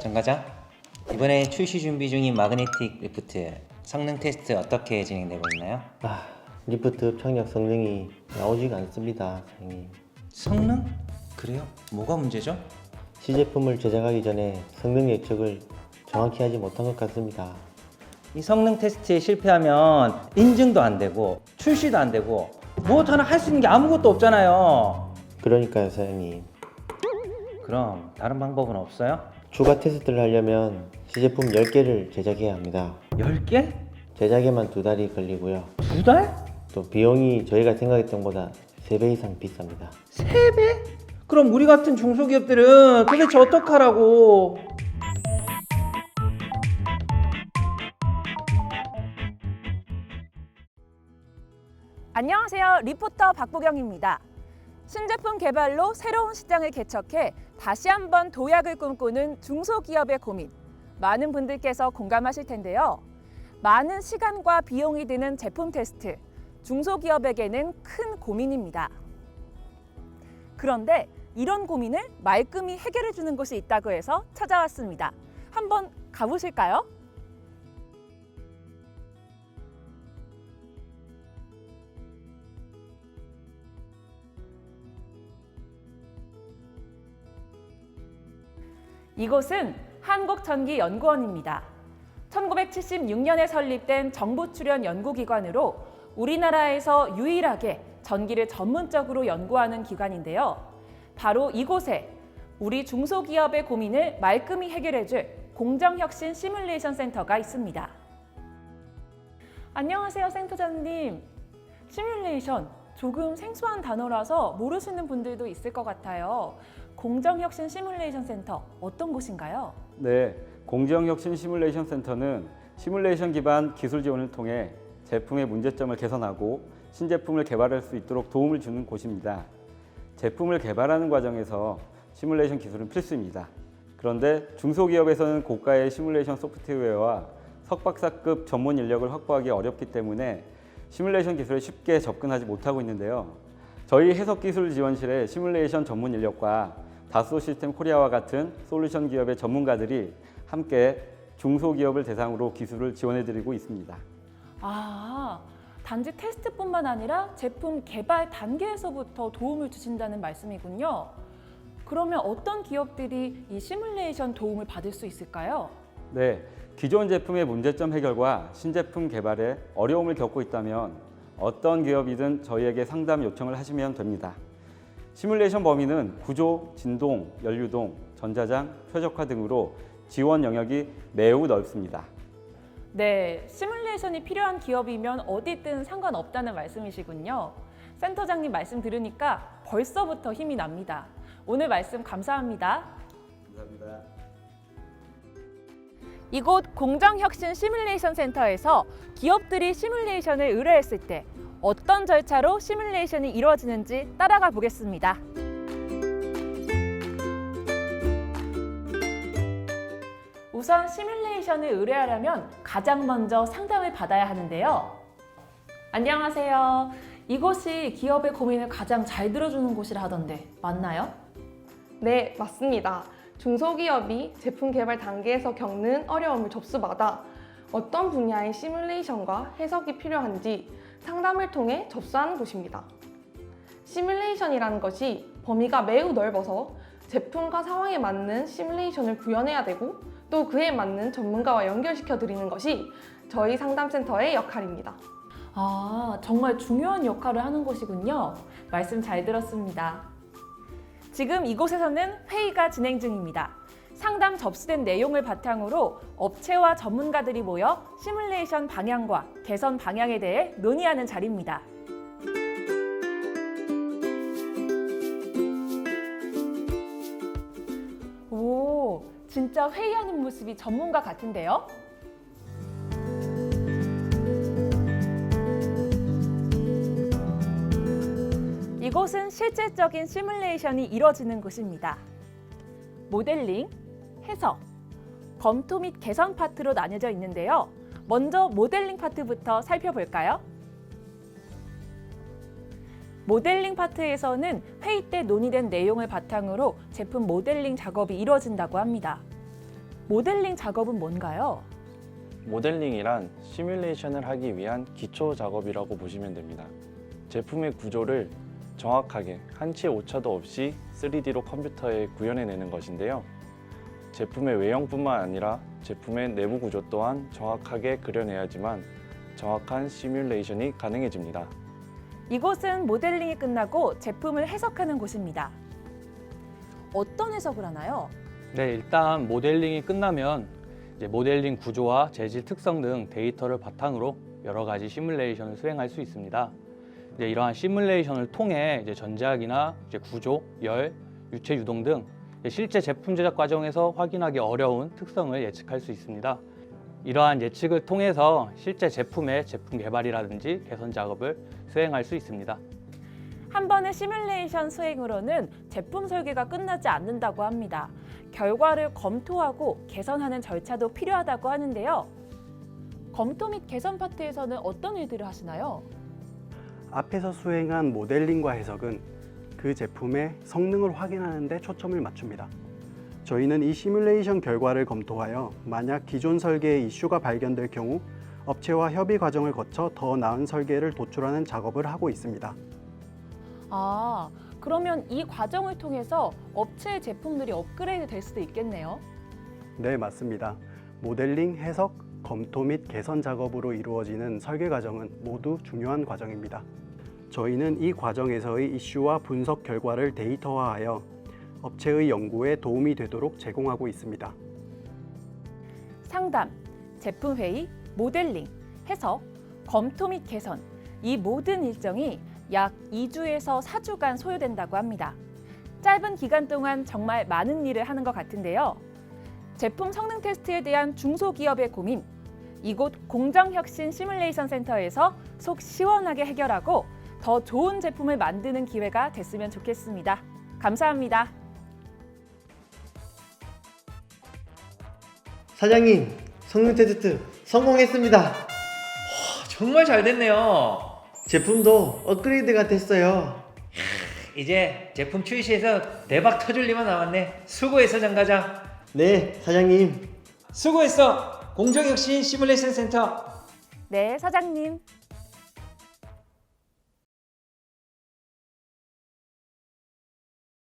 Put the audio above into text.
정과장 이번에 출시 준비 중인 마그네틱 리프트 성능 테스트 어떻게 진행되고 있나요? 아, 리프트 흡착력 성능이 나오지가 않습니다, 사장님. 성능? 그래요? 뭐가 문제죠? 시제품을 제작하기 전에 성능 예측을 정확히 하지 못한 것 같습니다. 이 성능 테스트에 실패하면 인증도 안 되고 출시도 안 되고 무엇 하나 할 수 있는 게 아무것도 없잖아요. 그러니까요, 사장님. 그럼 다른 방법은 없어요? 추가 테스트를 하려면 시제품 10개를 제작해야 합니다. 10개? 제작에만 두 달이 걸리고요. 두 달? 또 비용이 저희가 생각했던 것보다 3배 이상 비쌉니다. 세 배? 그럼 우리 같은 중소기업들은 도대체 어떡하라고? 안녕하세요. 리포터 박보경입니다. 신제품 개발로 새로운 시장을 개척해 다시 한번 도약을 꿈꾸는 중소기업의 고민. 많은 분들께서 공감하실 텐데요. 많은 시간과 비용이 드는 제품 테스트. 중소기업에게는 큰 고민입니다. 그런데 이런 고민을 말끔히 해결해 주는 곳이 있다고 해서 찾아왔습니다. 한번 가보실까요? 이곳은 한국전기연구원입니다. 1976년에 설립된 정부 출연 연구기관으로 우리나라에서 유일하게 전기를 전문적으로 연구하는 기관인데요. 바로 이곳에 우리 중소기업의 고민을 말끔히 해결해줄 공정혁신 시뮬레이션 센터가 있습니다. 안녕하세요, 센터장님. 시뮬레이션 조금 생소한 단어라서 모르시는 분들도 있을 것 같아요. 공정혁신 시뮬레이션 센터 어떤 곳인가요? 네, 공정혁신 시뮬레이션 센터는 시뮬레이션 기반 기술 지원을 통해 제품의 문제점을 개선하고 신제품을 개발할 수 있도록 도움을 주는 곳입니다. 제품을 개발하는 과정에서 시뮬레이션 기술은 필수입니다. 그런데 중소기업에서는 고가의 시뮬레이션 소프트웨어와 석박사급 전문 인력을 확보하기 어렵기 때문에 시뮬레이션 기술에 쉽게 접근하지 못하고 있는데요. 저희 해석기술지원실의 시뮬레이션 전문 인력과 다소 시스템 코리아와 같은 솔루션 기업의 전문가들이 함께 중소기업을 대상으로 기술을 지원해드리고 있습니다. 아, 단지 테스트뿐만 아니라 제품 개발 단계에서부터 도움을 주신다는 말씀이군요. 그러면 어떤 기업들이 이 시뮬레이션 도움을 받을 수 있을까요? 네, 기존 제품의 문제점 해결과 신제품 개발에 어려움을 겪고 있다면 어떤 기업이든 저희에게 상담 요청을 하시면 됩니다. 시뮬레이션 범위는 구조, 진동, 연류동, 전자장, 표적화 등으로 지원 영역이 매우 넓습니다. 네, 시뮬레이션이 필요한 기업이면 어디든 상관없다는 말씀이시군요. 센터장님 말씀 들으니까 벌써부터 힘이 납니다. 오늘 말씀 감사합니다. 감사합니다. 이곳 공정혁신 시뮬레이션 센터에서 기업들이 시뮬레이션을 의뢰했을 때 어떤 절차로 시뮬레이션이 이루어지는지 따라가 보겠습니다. 우선 시뮬레이션을 의뢰하려면 가장 먼저 상담을 받아야 하는데요. 안녕하세요. 이곳이 기업의 고민을 가장 잘 들어주는 곳이라 하던데 맞나요? 네, 맞습니다. 중소기업이 제품 개발 단계에서 겪는 어려움을 접수받아 어떤 분야의 시뮬레이션과 해석이 필요한지 상담을 통해 접수하는 곳입니다. 시뮬레이션이라는 것이 범위가 매우 넓어서 제품과 상황에 맞는 시뮬레이션을 구현해야 되고 또 그에 맞는 전문가와 연결시켜 드리는 것이 저희 상담센터의 역할입니다. 아, 정말 중요한 역할을 하는 곳이군요. 말씀 잘 들었습니다. 지금 이곳에서는 회의가 진행 중입니다. 상담 접수된 내용을 바탕으로 업체와 전문가들이 모여 시뮬레이션 방향과 개선 방향에 대해 논의하는 자리입니다. 오, 진짜 회의하는 모습이 전문가 같은데요? 이곳은 실질적인 시뮬레이션이 이뤄지는 곳입니다. 모델링, 해석, 검토 및 개선 파트로 나뉘어져 있는데요. 먼저 모델링 파트부터 살펴볼까요? 모델링 파트에서는 회의 때 논의된 내용을 바탕으로 제품 모델링 작업이 이루어진다고 합니다. 모델링 작업은 뭔가요? 모델링이란 시뮬레이션을 하기 위한 기초 작업이라고 보시면 됩니다. 제품의 구조를 정확하게 한치의 오차도 없이 3D로 컴퓨터에 구현해내는 것인데요. 제품의 외형뿐만 아니라 제품의 내부 구조 또한 정확하게 그려내야지만 정확한 시뮬레이션이 가능해집니다. 이곳은 모델링이 끝나고 제품을 해석하는 곳입니다. 어떤 해석을 하나요? 네, 일단 모델링이 끝나면 이제 모델링 구조와 재질 특성 등 데이터를 바탕으로 여러 가지 시뮬레이션을 수행할 수 있습니다. 이제 이러한 시뮬레이션을 통해 이제 전자기나 이제 구조, 열, 유체 유동 등 실제 제품 제작 과정에서 확인하기 어려운 특성을 예측할 수 있습니다. 이러한 예측을 통해서 실제 제품의 제품 개발이라든지 개선 작업을 수행할 수 있습니다. 한 번의 시뮬레이션 수행으로는 제품 설계가 끝나지 않는다고 합니다. 결과를 검토하고 개선하는 절차도 필요하다고 하는데요. 검토 및 개선 파트에서는 어떤 일들을 하시나요? 앞에서 수행한 모델링과 해석은 그 제품의 성능을 확인하는 데 초점을 맞춥니다. 저희는 이 시뮬레이션 결과를 검토하여 만약 기존 설계에 이슈가 발견될 경우 업체와 협의 과정을 거쳐 더 나은 설계를 도출하는 작업을 하고 있습니다. 아, 그러면 이 과정을 통해서 업체의 제품들이 업그레이드 될 수도 있겠네요. 네, 맞습니다. 모델링, 해석, 검토 및 개선 작업으로 이루어지는 설계 과정은 모두 중요한 과정입니다. 저희는 이 과정에서의 이슈와 분석 결과를 데이터화하여 업체의 연구에 도움이 되도록 제공하고 있습니다. 상담, 제품 회의, 모델링, 해석, 검토 및 개선 이 모든 일정이 약 2주에서 4주간 소요된다고 합니다. 짧은 기간 동안 정말 많은 일을 하는 것 같은데요. 제품 성능 테스트에 대한 중소기업의 고민 이곳 공정혁신 시뮬레이션 센터에서 속 시원하게 해결하고 더 좋은 제품을 만드는 기회가 됐으면 좋겠습니다. 감사합니다. 사장님, 성능 테스트 성공했습니다. 정말 잘 됐네요. 제품도 업그레이드가 됐어요. 이제 제품 출시해서 대박 터질 일만 남았네. 수고했어 장과장. 네, 사장님. 수고했어. 공정혁신 시뮬레이션 센터. 네, 사장님.